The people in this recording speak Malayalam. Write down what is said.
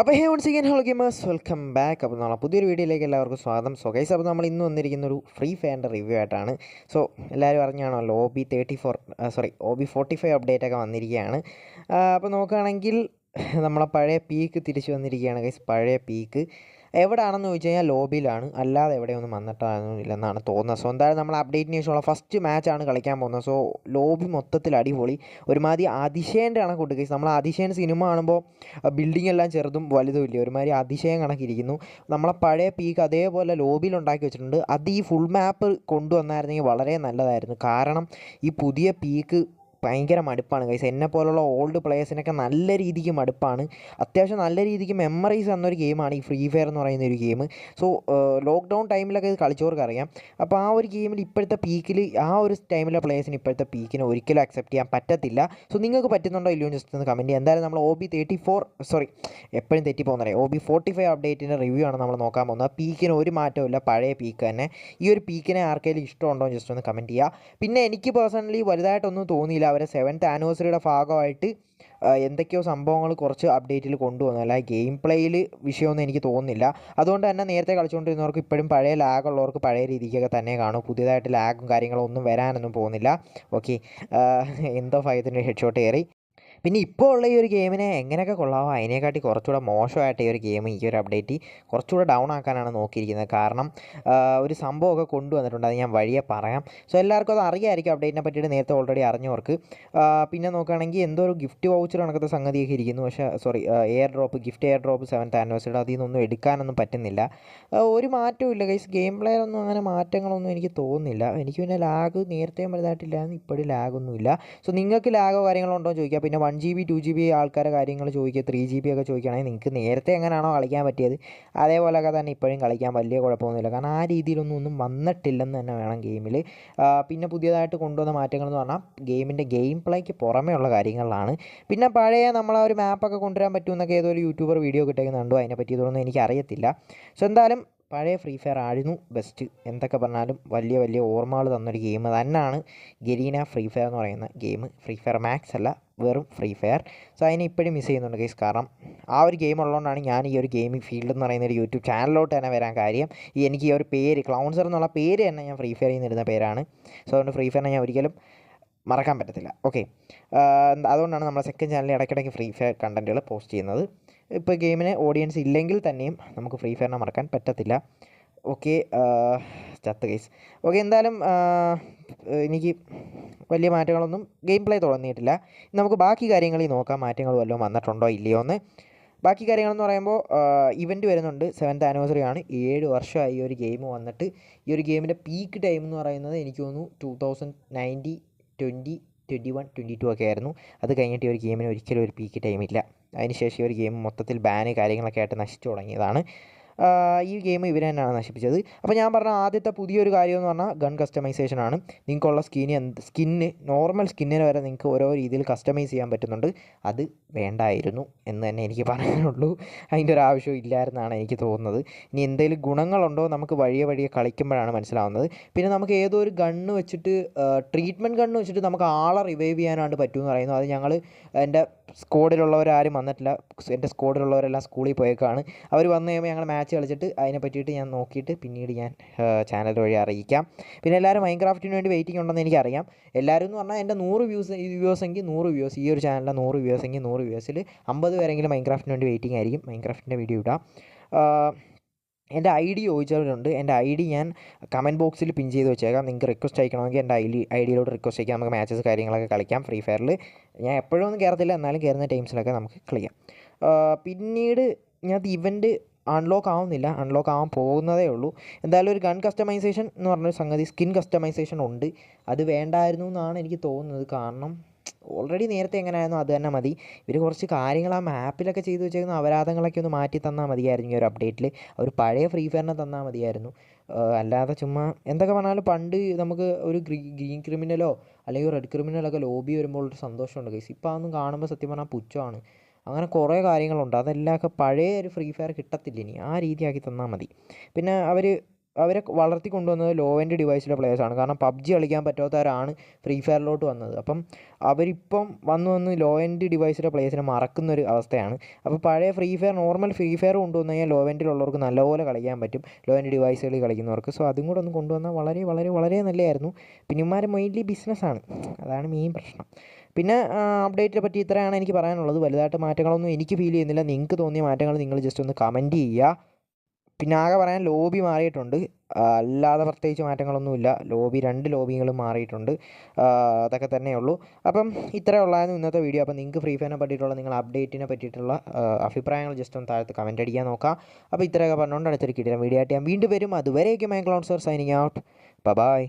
അപ്പോൾ hey once again hello gamers welcome back. അപ്പോൾ നമ്മളെ പുതിയൊരു വീഡിയോയിലേക്ക് എല്ലാവർക്കും സ്വാഗതം. സോ ഗൈസ് അപ്പോൾ നമ്മൾ ഇന്ന് വന്നിരിക്കുന്ന ഒരു ഫ്രീ ഫയറിന്റെ റിവ്യൂ ആയിട്ടാണ്. സോ എല്ലാവരും അറിഞ്ഞാണല്ലോ O B thirty four sorry O B forty five update ഒക്കെ വന്നിരിക്കുകയാണ്. അപ്പോൾ നോക്കുകയാണെങ്കിൽ നമ്മളെ പഴയ പീക്ക് തിരിച്ചു വന്നിരിക്കുകയാണ് ഗൈസ് പഴയ പീക്ക് എവിടെയാണെന്ന് ചോദിച്ചു കഴിഞ്ഞാൽ ലോബിയിലാണ്. അല്ലാതെ എവിടെയൊന്നും വന്നിട്ടില്ലെന്നാണ് തോന്നുന്നത്. സോ എന്തായാലും നമ്മൾ അപ്ഡേറ്റിന് ശേഷമുള്ള ഫസ്റ്റ് മാച്ചാണ് കളിക്കാൻ പോകുന്നത്. സോ ലോബി മൊത്തത്തിൽ അടിപൊളി. ഒരുമാതിരി അതിശയന്റെ കണക്കുണ്ട് കൊടുക്കുക നമ്മൾ അതിശയൻ സിനിമ കാണുമ്പോൾ ബിൽഡിംഗ് എല്ലാം ചെറുതും വലുതും ഇല്ല? ഒരുമാതിരി അതിശയം കണക്കിരിക്കുന്നു. നമ്മളെ പഴയ പീക്ക് അതേപോലെ ലോബിയിൽ ഉണ്ടാക്കി വെച്ചിട്ടുണ്ട്. അത് ഈ ഫുൾ മാപ്പ് കൊണ്ടുവന്നായിരുന്നെങ്കിൽ വളരെ നല്ലതായിരുന്നു. കാരണം ഈ പുതിയ പീക്ക് ഭയങ്കര മടുപ്പാണ്. ഗൈസ് എന്നെ പോലുള്ള ഓൾഡ് പ്ലേയേഴ്സിനൊക്കെ നല്ല രീതിക്ക് മടുപ്പാണ്. അത്യാവശ്യം നല്ല രീതിക്ക് മെമ്മറീസ് തന്നൊരു ഗെയിമാണ് ഈ ഫ്രീ ഫയർ എന്ന് പറയുന്ന ഒരു ഗെയിം സോ ലോക്ക്ഡൗൺ ടൈമിലൊക്കെ ഇത് കളിച്ചവർക്ക് അറിയാം അപ്പോൾ ആ ഒരു ഗെയിമിൽ ഇപ്പോഴത്തെ പീക്കിൽ ആ ഒരു ടൈമിലെ പ്ലേയേഴ്സിന് ഇപ്പോഴത്തെ പീക്കിന് ഒരിക്കലും അക്സെപ്റ്റ് ചെയ്യാൻ പറ്റത്തില്ല. സോ നിങ്ങൾക്ക് പറ്റുന്നുണ്ടോ ഇല്ലയോ ജസ്റ്റ് ഒന്ന് കമന്റ് എന്തായാലും നമ്മൾ O B thirty four sorry എപ്പോഴും തെറ്റി ഒ ബി ഫോർട്ടി ഫൈവ് അപ്ഡേറ്റിന്റെ റിവ്യൂ ആണ് നമ്മൾ നോക്കാൻ പോകുന്നത്. പീക്കിന് ഒരു മാറ്റമില്ല പഴയ പീക്ക് തന്നെ. ഈ ഒരു പീക്കിനെ ആർക്കെങ്കിലും ഇഷ്ടമുണ്ടോ ജസ്റ്റ് ഒന്ന് കമന്റ് ചെയ്യുക പിന്നെ എനിക്ക് പേഴ്സണലി വലുതായിട്ടൊന്നും തോന്നിയില്ല. അവരെ സെവൻത്ത് ആനിവേഴ്സറിയുടെ ഭാഗമായിട്ട് എന്തൊക്കെയോ സംഭവങ്ങൾ കുറച്ച് അപ്ഡേറ്റിൽ കൊണ്ടുവന്നു. അല്ല ഗെയിം പ്ലേയിൽ വിഷയമൊന്നും എനിക്ക് തോന്നുന്നില്ല. അതുകൊണ്ട് തന്നെ നേരത്തെ കളിച്ചുകൊണ്ടിരുന്നവർക്ക് ഇപ്പോഴും പഴയ ലാഗ് ഉള്ളവർക്ക് പഴയ രീതിക്കൊക്കെ തന്നെ കാണും. പുതിയതായിട്ട് ലാഗും കാര്യങ്ങളും ഒന്നും വരാനൊന്നും പോകുന്നില്ല. ഓക്കെ എന്തോ ഫൈവത്തിന്റെ ഹെഡ് ഷോട്ട് കയറി. പിന്നെ ഇപ്പോൾ ഉള്ള ഈ ഒരു ഗെയിമിനെ എങ്ങനെയൊക്കെ കൊള്ളാവോ അതിനെക്കാട്ടി കുറച്ചുകൂടെ മോശമായിട്ട് ഈ ഒരു ഗെയിം ഈ ഒരു അപ്ഡേറ്റ് കുറച്ചുകൂടെ ഡൗൺ ആക്കാനാണ് നോക്കിയിരിക്കുന്നത്. കാരണം ഒരു സംഭവമൊക്കെ കൊണ്ടുവന്നിട്ടുണ്ട്. അത് ഞാൻ വഴിയെ പറയാം. സോ എല്ലാവർക്കും അത് അറിയാമായിരിക്കും അപ്ഡേറ്റിനെ പറ്റിയിട്ട് നേരത്തെ ഓൾറെഡി അറിഞ്ഞവർക്ക്. പിന്നെ നോക്കുകയാണെങ്കിൽ എന്തോ ഒരു ഗിഫ്റ്റ് വൗച്ചർ കണക്കത്തെ സംഗതിയൊക്കെ ഇരിക്കുന്നു. പക്ഷേ sorry air drop gift air drop seventh ആനിവേഴ്സറിയുടെ അതിൽ നിന്നൊന്നും എടുക്കാനൊന്നും പറ്റുന്നില്ല. ഒരു മാറ്റവും ഇല്ല ഗൈസ് ഗെയിം പ്ലെയറൊന്നും അങ്ങനെ മാറ്റങ്ങളൊന്നും എനിക്ക് തോന്നുന്നില്ല. എനിക്ക് പിന്നെ ലാഗ് നേരത്തെയും വലുതായിട്ടില്ലായിരുന്നു. ഇപ്പോഴും ലാഗൊന്നുമില്ല സോ നിങ്ങൾക്ക് ലാഗോ കാര്യങ്ങളോ ഉണ്ടോ ചോദിക്കുക പിന്നെ G B two G B ആൾക്കാരെ കാര്യങ്ങൾ ചോദിക്കുക ത്രീ ജി ബി ഒക്കെ ചോദിക്കുകയാണെങ്കിൽ നിങ്ങൾക്ക് നേരത്തെ എങ്ങനെയാണോ കളിക്കാൻ പറ്റിയത് അതേപോലെയൊക്കെ തന്നെ ഇപ്പോഴും കളിക്കാൻ വലിയ കുഴപ്പമൊന്നുമില്ല. കാരണം ആ രീതിയിലൊന്നും ഒന്നും വന്നിട്ടില്ലെന്ന് തന്നെ വേണം ഗെയിമിൽ പിന്നെ പുതിയതായിട്ട് കൊണ്ടുവന്ന മാറ്റങ്ങൾ എന്ന് പറഞ്ഞാൽ ഗെയിമിന്റെ ഗെയിം പ്ലേക്ക് പുറമേ ഉള്ള കാര്യങ്ങളിലാണ്. പിന്നെ പഴയ നമ്മൾ ആ ഒരു മാപ്പൊക്കെ കൊണ്ടുവരാൻ പറ്റുമെന്നൊക്കെ ഏതോ ഒരു യൂട്യൂബർ വീഡിയോ കിട്ടുന്നുണ്ടോ അതിനെപ്പറ്റി ഇതൊന്നും എനിക്ക് അറിയത്തില്ല. സോ എന്തായാലും പഴയ ഫ്രീ ഫയർ ആയിരുന്നു ബെസ്റ്റ് എന്തൊക്കെ പറഞ്ഞാലും വലിയ വലിയ ഓർമ്മകൾ തന്നൊരു ഗെയിം തന്നെയാണ് ഗരീന ഫ്രീ ഫയർ എന്ന് പറയുന്ന ഗെയിം ഫ്രീ ഫയർ മാക്സ് അല്ല വെറും ഫ്രീ ഫയർ സോ അതിനെ ഇപ്പോഴും മിസ് ചെയ്യുന്നുണ്ട് ഗൈസ് കാരണം ആ ഒരു ഗെയിം ഉള്ളതുകൊണ്ടാണ് ഞാൻ ഈ ഒരു ഗെയിമിംഗ് ഫീൽഡ് എന്ന് പറയുന്ന ഒരു യൂട്യൂബ് ചാനലിലോട്ട് തന്നെ വരാൻ കാര്യം. ഈ എനിക്ക് ഈ ഒരു പേര് ക്ലൗൺസർ എന്നുള്ള പേര് തന്നെ ഞാൻ ഫ്രീ ഫയറിൽ നിന്നിരുന്ന പേരാണ്. സോ അതുകൊണ്ട് ഫ്രീ ഫയറിനെ ഞാൻ ഒരിക്കലും മറക്കാൻ പറ്റത്തില്ല. ഓക്കെ അതുകൊണ്ടാണ് നമ്മുടെ സെക്കൻഡ് ചാനലിൽ ഇടയ്ക്കിടയ്ക്ക് ഫ്രീ ഫയർ കണ്ടന്റുകൾ പോസ്റ്റ് ചെയ്യുന്നത്. ഇപ്പോൾ ഗെയിമിന് ഓഡിയൻസ് ഇല്ലെങ്കിൽ തന്നെയും നമുക്ക് ഫ്രീ ഫയറിനെ മറക്കാൻ പറ്റത്തില്ല. ഓക്കെ ചത്ത് കേസ് ഓക്കെ എന്തായാലും എനിക്ക് വലിയ മാറ്റങ്ങളൊന്നും ഗെയിം പ്ലേ തുടങ്ങിയിട്ടില്ല. നമുക്ക് ബാക്കി കാര്യങ്ങളിൽ നോക്കാം മാറ്റങ്ങൾ വല്ലതും വന്നിട്ടുണ്ടോ ഇല്ലയോ എന്ന്. ബാക്കി കാര്യങ്ങളെന്ന് പറയുമ്പോൾ ഇവന്റ് വരുന്നുണ്ട്. സെവൻത്ത് ആനിവേഴ്സറി ആണ്. ഏഴ് വർഷമായി ഈ ഒരു ഗെയിം വന്നിട്ട്. ഈ ഒരു ഗെയിമിന്റെ പീക്ക് ടൈം എന്ന് പറയുന്നത് എനിക്ക് തോന്നുന്നു two thousand ninety twenty twenty one twenty two ഒക്കെ ആയിരുന്നു. അത് കഴിഞ്ഞിട്ട് ഈ ഒരു ഗെയിമിന് ഒരിക്കലും ഒരു പീക്ക് ടൈം ഇല്ല അതിനുശേഷം ഈ ഒരു ഗെയിം മൊത്തത്തിൽ ബാന് കാര്യങ്ങളൊക്കെ ആയിട്ട് നശിച്ചു തുടങ്ങിയതാണ്. ഈ ഗെയിം ഇവർ തന്നെയാണ് നശിപ്പിച്ചത്. അപ്പോൾ ഞാൻ പറഞ്ഞ ആദ്യത്തെ പുതിയൊരു കാര്യം എന്ന് പറഞ്ഞാൽ ഗൺ കസ്റ്റമൈസേഷൻ ആണ്. നിങ്ങൾക്കുള്ള സ്കിന് എന്ത് സ്കിന്ന് നോർമൽ സ്കിന്നിന് വരെ നിങ്ങൾക്ക് ഓരോ രീതിയിൽ കസ്റ്റമൈസ് ചെയ്യാൻ പറ്റുന്നുണ്ട്. അത് വേണ്ടായിരുന്നു എന്ന് തന്നെ എനിക്ക് പറയാനുള്ളൂ. അതിന്റെ ഒരു ആവശ്യം ഇല്ലായിരുന്നാണ് എനിക്ക് തോന്നുന്നത്. ഇനി എന്തെങ്കിലും ഗുണങ്ങളുണ്ടോ നമുക്ക് വഴിയെ വഴിയെ കളിക്കുമ്പോഴാണ് മനസ്സിലാവുന്നത്. പിന്നെ നമുക്ക് ഏതോ ഒരു ഗണ്ണ് വെച്ചിട്ട് ട്രീറ്റ്മെന്റ് ഗണ്ണ് വെച്ചിട്ട് നമുക്ക് ആളെ റിവൈവ് ചെയ്യാനായിട്ട് പറ്റുമെന്ന് പറയുന്നു അത് ഞങ്ങൾ എന്റെ സ്ക്വാഡിലുള്ളവരാരും വന്നിട്ടില്ല. എന്റെ സ്ക്വാഡിലുള്ളവരെല്ലാം സ്കൂളിൽ പോയേക്കാണ്. അവർ വന്നു കഴിയുമ്പോൾ ഞങ്ങൾ മാച്ച് കളിച്ചിട്ട് അതിനെ പറ്റിയിട്ട് ഞാൻ നോക്കിയിട്ട് പിന്നീട് ഞാൻ ചാനൽ വഴി അറിയിക്കാം. പിന്നെ എല്ലാവരും മൈൻക്രാഫ്റ്റിന് വേണ്ടി വെയിറ്റിംഗ് ഉണ്ടെന്ന് എനിക്കറിയാം. എല്ലാവരും എന്ന് പറഞ്ഞാൽ എന്റെ നൂറ് വ്യൂസ് വ്യൂസ് എങ്കിൽ നൂറ് വ്യൂസ് ഈ ഒരു ചാനലിലെ നൂറ് വ്യൂസ് എങ്കിൽ നൂറ് വ്യൂസിൽ അമ്പത് പേരെങ്കിലും മൈൻക്രാഫ്റ്റിന് വേണ്ടി വെയിറ്റിംഗ് ആയിരിക്കും. മൈൻക്രാഫ്റ്റിന്റെ വീഡിയോ ഇടാം. എന്റെ ഐ ഡി ചോദിച്ചവരുണ്ട്. എന്റെ ഐ ഡി ഞാൻ കമന്റ് ബോക്സിൽ പിൻ ചെയ്ത് വെച്ചേക്കാം. നിങ്ങൾക്ക് റിക്വസ്റ്റ് അയക്കണമെങ്കിൽ എന്റെ ഐ ഡി ഐ ഡിയിലോട്ട് റിക്വസ്റ്റ് അയക്കാം. നമുക്ക് മാച്ചസ് കാര്യങ്ങളൊക്കെ കളിക്കാം. ഫ്രീ ഫയറിൽ ഞാൻ എപ്പോഴും ഒന്നും കയറത്തില്ല എന്നാലും കയറുന്ന ടൈംസിലൊക്കെ നമുക്ക് കളിക്കാം. പിന്നീട് ഞാൻ ഇവന്റ് അൺലോക്ക് ആവുന്നില്ല അൺലോക്ക് ആവാൻ പോകുന്നതേ ഉള്ളൂ. എന്തായാലും ഒരു ഗൺ കസ്റ്റമൈസേഷൻ എന്ന് പറഞ്ഞൊരു സംഗതി സ്കിൻ കസ്റ്റമൈസേഷൻ ഉണ്ട്. അത് വേണ്ടായിരുന്നു എന്നാണ് എനിക്ക് തോന്നുന്നത്. കാരണം ഓൾറെഡി നേരത്തെ എങ്ങനെയായിരുന്നു അത് തന്നെ മതി. ഇവർ കുറച്ച് കാര്യങ്ങൾ ആ മാപ്പിലൊക്കെ ചെയ്തു വെച്ചേക്കുന്ന അപരാധങ്ങളൊക്കെ ഒന്ന് മാറ്റി തന്നാൽ മതിയായിരുന്നു ഈ ഒരു അപ്ഡേറ്റിൽ അവർ പഴയ ഫ്രീ ഫയറിനെ തന്നാൽ മതിയായിരുന്നു. അല്ലാതെ ചുമ്മാ എന്തൊക്കെ പറഞ്ഞാലും പണ്ട് നമുക്ക് ഒരു ഗ്രീ ഗ്രീൻ ക്രിമിനലോ അല്ലെങ്കിൽ റെഡ് ക്രിമിനലൊക്കെ ലോബി വരുമ്പോൾ ഒരു സന്തോഷമുണ്ട്. ഗൈസ് ഇപ്പോൾ അതൊന്നും കാണുമ്പോൾ സത്യം പറഞ്ഞാൽ പുച്ഛമാണ്. അങ്ങനെ കുറേ കാര്യങ്ങളുണ്ട്. അതെല്ലാം ഒക്കെ പഴയ ഒരു ഫ്രീ ഫയർ കിട്ടത്തില്ല ഇനി. ആ രീതിയാക്കി തന്നാൽ മതി. പിന്നെ അവർ അവരെ വളർത്തി കൊണ്ടുവന്നത് ലോ എൻഡ് ഡിവൈസിലെ പ്ലേയേഴ്സാണ് കാരണം പബ്ജി കളിക്കാൻ പറ്റാത്തവരാണ് ഫ്രീ ഫയറിലോട്ട് വന്നത്. അപ്പം അവരിപ്പം വന്ന് വന്ന് ലോ എൻഡ് ഡിവൈസിലെ പ്ലേയേഴ്സിനെ മറക്കുന്നൊരു അവസ്ഥയാണ്. അപ്പോൾ പഴയ Free Fire normal Free Fire കൊണ്ടുവന്നു കഴിഞ്ഞാൽ ലോ എൻഡിലുള്ളവർക്ക് നല്ലപോലെ കളിക്കാൻ പറ്റും. ലോ എൻഡ് ഡിവൈസുകളിൽ കളിക്കുന്നവർക്ക്. സോ അതും കൂടെ ഒന്ന് കൊണ്ടുവന്നാൽ വളരെ വളരെ വളരെ നല്ലതായിരുന്നു. പിന്നെ മെയിൻലി ബിസിനസ്സാണ് അതാണ് മെയിൻ പ്രശ്നം. പിന്നെ അപ്ഡേറ്റിനെ പറ്റി ഇത്രയാണ് എനിക്ക് പറയാനുള്ളത്. വലുതായിട്ട് മാറ്റങ്ങളൊന്നും എനിക്ക് ഫീൽ ചെയ്യുന്നില്ല. നിങ്ങൾക്ക് തോന്നിയ മാറ്റങ്ങൾ നിങ്ങൾ ജസ്റ്റ് ഒന്ന് കമന്റ് ചെയ്യുക. പിന്നെ ആകെ പറയാൻ ലോബി മാറിയിട്ടുണ്ട്. അല്ലാതെ പ്രത്യേകിച്ച് മാറ്റങ്ങളൊന്നുമില്ല. ലോബി രണ്ട് ലോബികളും മാറിയിട്ടുണ്ട്. അതൊക്കെ തന്നെ ഉള്ളൂ. അപ്പം ഇത്രയേ ഉള്ളായിരുന്നു ഇന്നത്തെ വീഡിയോ അപ്പം നിങ്ങൾക്ക് ഫ്രീ ഫയറിനെ പറ്റിയിട്ടുള്ള നിങ്ങൾ അപ്ഡേറ്റിനെ പറ്റിയിട്ടുള്ള അഭിപ്രായങ്ങൾ ജസ്റ്റ് ഒന്ന് താഴത്ത് കമന്റ് അടിക്കാൻ നോക്കാം. അപ്പോൾ ഇത്രയൊക്കെ പറഞ്ഞുകൊണ്ട് അടുത്തൊരു കിട്ടിയ വീഡിയോ ആയിട്ട് ഞാൻ വീണ്ടും വരും. അതുവരെയൊക്കെ my cloud sir signing out bye